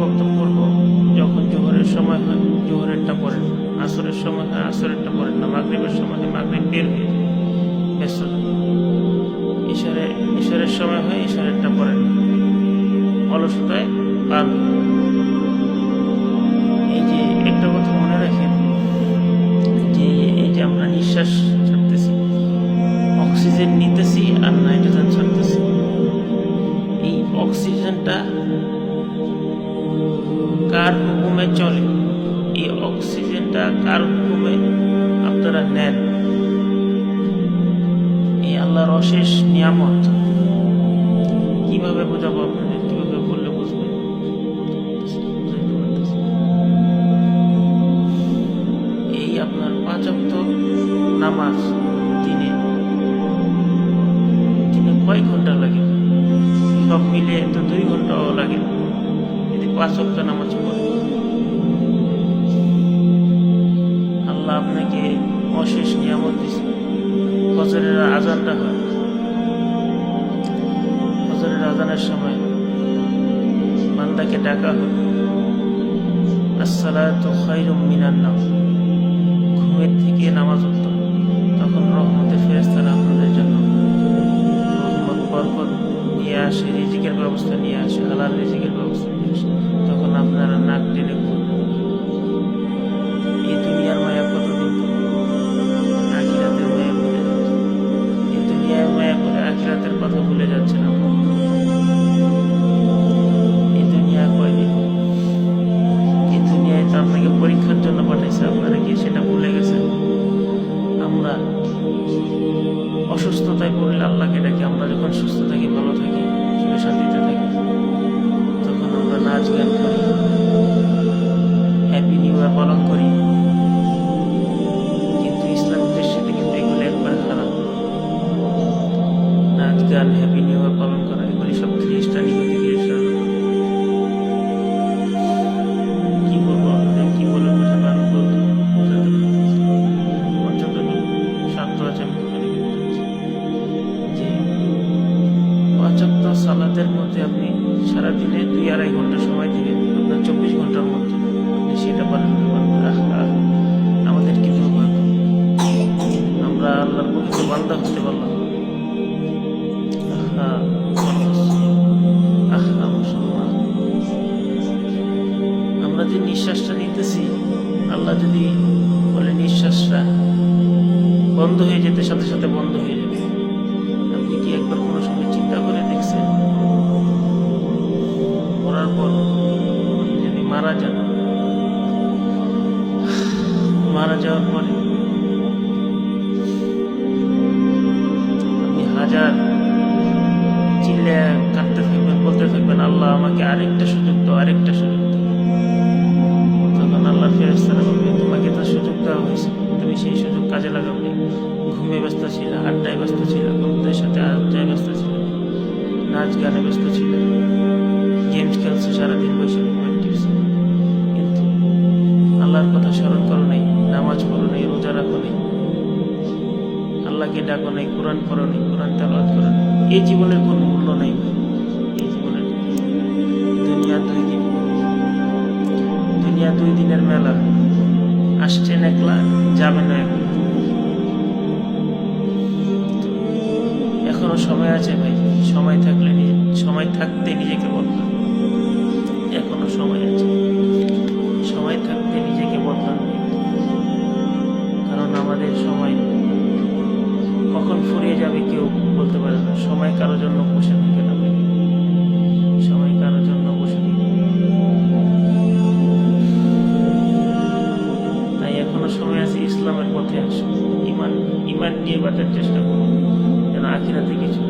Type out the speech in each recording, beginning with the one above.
বলেন পড়ব যখন জোহরের সময় হয়, জোহরেরটা পড়েন। আসরের সময় হয়, আসরেরটা পড়েন না, মাগরীবের সময় হয়, মাগরীব বের হয়ে যায়। ব্যস্ত ঈশ্বরে ঈশ্বরের সময় হয় ঈশ্বরেরটা পড়েন অলসতায় পার এই যে একটা কথা মনে চলে। এই অক্সিজেনটা কার হুকুমে আপনারা নেন। এই আল্লাহর অশেষ নিয়ামত। কীভাবে বোঝাবো আপনাদের? কীভাবে বললে বুঝবেন। এই আপনার পাঁচ অক্ত নামাজ দিনে। দিনে কয় ঘণ্টা লাগে? সব মিলে তো দুই ঘন্টাও লাগে। যদি পাঁচ অক্ত নামাজ পড়ে। আল্লাহ আপনাকে অশেষ নিয়ামত দিছে? ফজরের আজানটা হয়। ফজরের আজানের সময় বান্দাকে ডাকা হয়। আসসালা তো খায়রুম মিনার নাম। ঘুমের থেকে নামাজ উত্তম তখন রহমতের ফেরেস্তারা আপনাদের জন্য রহমত, বরকত নিয়ে আসে, রিজিকের ব্যবস্থা নিয়ে আসে, হালাল রিজিকের ব্যবস্থা নিয়ে আসে। তখন আপনারা নাক টেনে অসুস্থতায় পড়লে আল্লাহকে ডাকি, আমরা যখন সুস্থ থাকি, ভালো থাকি, সুখে শান্তিতে থাকি, তখন আমরা নাচ গান করি হ্যাপি নিউ ইয়ার পালন করি। কিন্তু ইসলাম দৃষ্টিতে কিন্তু এগুলো একবার খারাপ। নাচ গান হ্যাপি নিউ ইয়ার পালন করা, এগুলি সব খ্রিস্টানি আপনি সারাদিনে দুই আড়াই ঘণ্টা সময় দিবেন আপনার চব্বিশ ঘণ্টার মধ্যে। আপনি সেটা পারেন না পারেন না। আহা, আমাদের কি দুর্ভাগ্য আমরা আল্লাহর প্রকৃত বান্দা হতে পারলাম। আমরা যে নিঃশ্বাসটা নিতেছি আল্লাহ যদি বলে নিঃশ্বাসটা বন্ধ হয়ে যেতে সাথে সাথে বন্ধ হয়ে মারা যাওয়ার পরে আপনি হাজার চিল্লে কাটতে থাকবেন, বলতে থাকবেন, আল্লাহ আমাকে আরেকটা সুযোগ দাও, আরেকটা সুযোগ দাও। তখন আল্লাহ ফেরেস্তারা বলবে, তোমাকে তো সুযোগ দেওয়া হয়েছে, তুমি সেই সুযোগ কাজে লাগাবে। ঘুমে ব্যস্ত ছিল, আড্ডায় ব্যস্ত ছিল, বন্ধুদের সাথে আড্ডায় ব্যস্ত ছিল, নাচ গানে ব্যস্ত ছিল, গেমস খেলছো সারাদিন বসে। নামাজ পড়ো নেই, রোজা রাখো নেই। আল্লাহকে ডাকো নেই, কোরআন পড়ো নেই, কোরআন তালাত করো এই জীবনের কোনো মূল্য নেই এই জীবনের দুনিয়া দুই দিন। দুনিয়া দুই দিনের মেলা। আসছেন একলা যাবেন একলা। ইমান নিয়ে বাঁচার চেষ্টা করুন। যেন আখিরাতে কিছু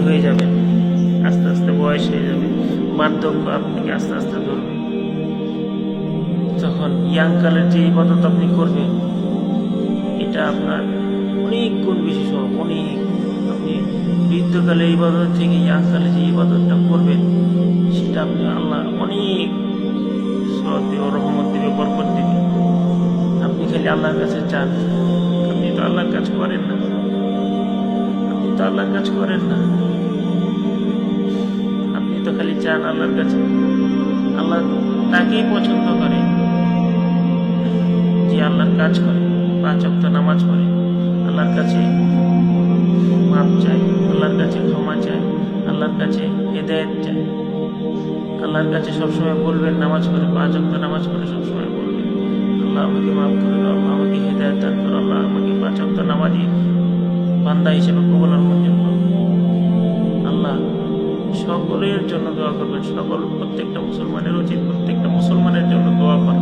হয়ে যাবেন আস্তে আস্তে বয়স হয়ে যাবে। বার্ধক্য আপনাকে আস্তে আস্তে ধরবে। তখন ইয়াং কালের যে ইবাদত আপনি করবেন, এটা আপনার অনেক গুণ বেশি সব অনেক আপনি বৃদ্ধকালে ইবাদত থেকে ইয়াং কালে যে ইবাদতটা করবেন, সেটা আপনি আল্লাহ অনেক সব দেবে রহমত দেবে, বরকত দেবে। আপনি খালি আল্লাহর কাছে চান। আপনি তো আল্লাহর কাজ করেন না। তো আল্লাহর কাজ করেন না। আপনি তো খালি চান আল্লাহর কাছে। আল্লাহ তাকেই পছন্দ করে। যে আল্লাহর কাজ করে, পাঁচ অক্ত নামাজ পড়ে। আল্লাহর কাছে মাপ চায়, আল্লাহর কাছে ক্ষমা চায়, আল্লাহর কাছে হেদায়ত চায়। আল্লাহর কাছে সবসময় বলবেন, নামাজ পড়ে, পাঁচ অক্ত নামাজ পড়ে, সবসময় বলবেন, আল্লাহ আমাকে মাফ করে দাও, আল্লাহ আমাকে হেদায়ত দান করো, আল্লাহ আমাকে পাঁচ অক্ত নামাজি বান্দা হিসেবে কবল করো আল্লাহ সকলের জন্য দোয়া করবেন। সকল প্রত্যেকটা মুসলমানের উচিত, প্রত্যেকটা মুসলমানের জন্য দোয়া করা।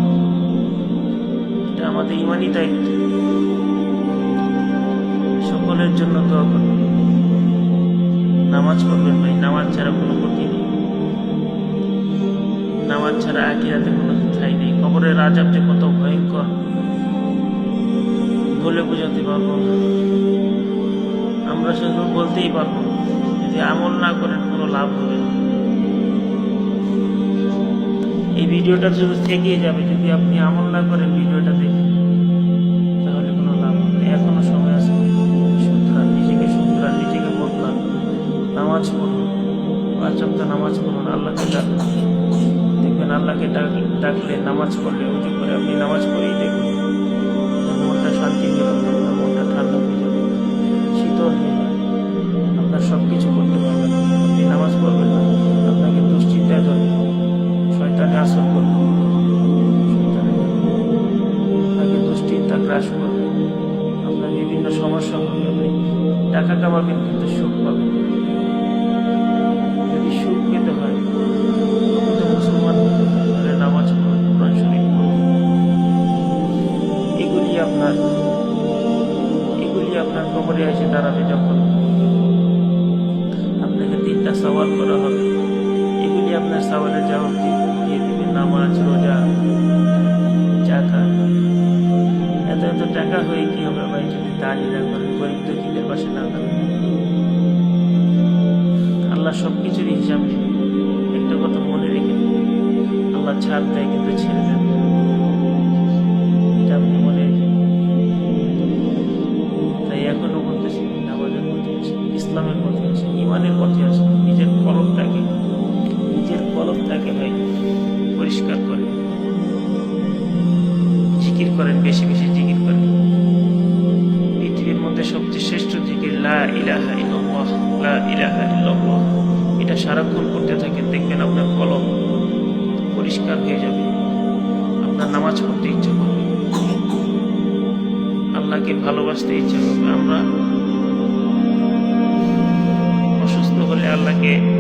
এটা আমাদের ইমানই দায়িত্ব। সকলের জন্য দোয়া করবেন। নামাজ পড়বেন ভাই, নামাজ ছাড়া কোনো গতি নেই। নামাজ ছাড়া আকিরাতে কোনো ঠাই নেই। কবরের রাজাব যে কত ভয়ঙ্কর। বলে বোঝাতে পারব না। আমরা শুধু বলতেই পারব। যদি আমল না করেন, কোনো লাভ হবে এই ভিডিওটা শুধু থেকেই যাবে। যদি আপনি আমল না করেন ভিডিওটা দেখে, তাহলে কোনো লাভ হবে না। এখনও সময় নিজেকে নিজেকে নামাজ পড়ুন। নামাজ পড়ুন। আল্লাহকে দেখবেন আল্লাহকে ডাক- ডাকলে নামাজ পড়লে উঁচু করে আপনি নামাজ পড়েই দেখুন। আপনার সওয়ালের জবাব দিয়ে দেবে, নামাজ, রোজা, জাকাত। এত এত টাকা হয়ে কি হবে ভাই যদি দাঁড়িয়ে না করেন গরিব দুঃখীদের পাশে না দাঁড়ান আল্লাহ সব কিছুরই হিসাব একটা কথা মনে রেখে আল্লাহ ছাড় দেয় কিন্তু ছেড়ে দেন ইলাহা ইল্লাল্লাহ, লা ইলাহা ইল্লাল্লাহ। এটা সারাক্ষণ করতে থাকেন দেখবেন আপনার কলম পরিষ্কার হয়ে যাবে। আপনার নামাজ পড়তে ইচ্ছা করবে। আল্লাহকে ভালোবাসতে ইচ্ছা করবে। আমরা অসুস্থ হলে আল্লাহকে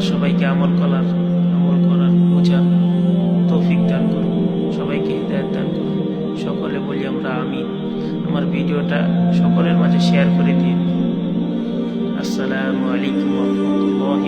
আল্লাহ সবাইকে আমল করার আমল করার বোঝার তৌফিক দান করুন, সবাইকে হৃদায়ত দান করুন। সকলে বলি আমরা আমি আমার ভিডিওটা সকলের মাঝে শেয়ার করে দিন। আসসালামু আলাইকুম রহমতুল্লাহ